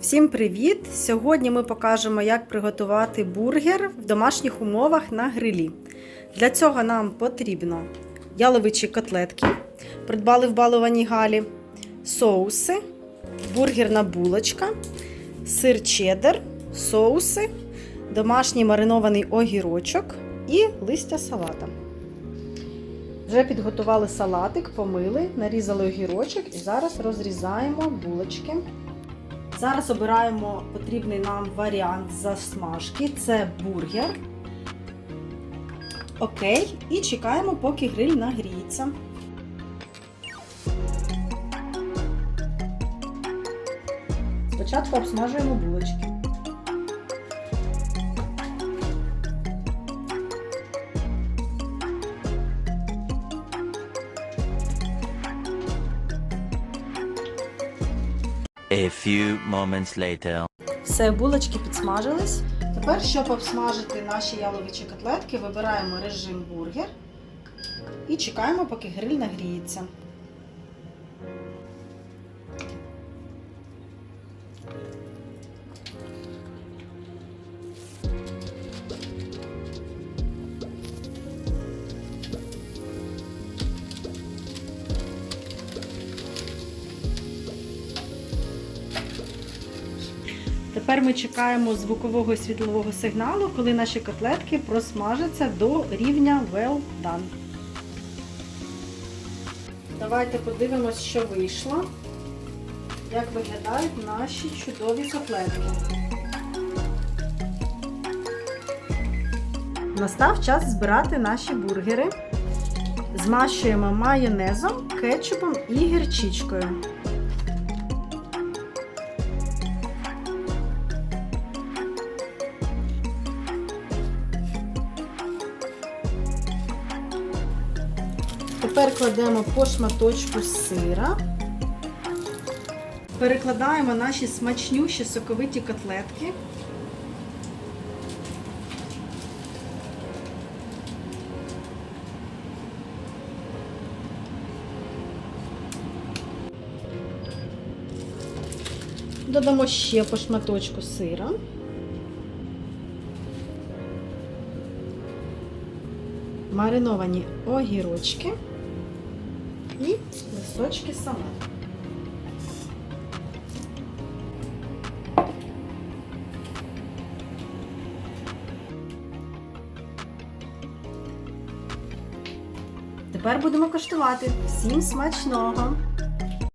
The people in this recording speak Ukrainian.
Всім привіт! Сьогодні ми покажемо, як приготувати бургер в домашніх умовах на грилі. Для цього нам потрібно яловичі котлетки, придбали в балованій галі, соуси, бургерна булочка, сир чеддер, соуси, домашній маринований огірочок і листя салата. Вже підготували салатик, помили, нарізали огірочок і зараз розрізаємо булочки. Зараз обираємо потрібний нам варіант засмажки. Це бургер. Окей. І чекаємо, поки гриль нагріється. Спочатку обсмажуємо булочки. A few moments later. Все, булочки підсмажились. Тепер, щоб обсмажити наші яловичі котлетки, вибираємо режим бургер і чекаємо, поки гриль нагріється. Тепер ми чекаємо звукового і світлового сигналу, коли наші котлетки просмажаться до рівня well done. Давайте подивимось, що вийшло. Як виглядають наші чудові котлетки. Настав час збирати наші бургери. Змащуємо майонезом, кетчупом і гірчичкою. Тепер кладемо по шматочку сира. Перекладаємо наші смачнющі соковиті котлетки. Додамо ще по шматочку сира. мариновані огірочки і листочки салату. Тепер будемо коштувати. Всім смачного!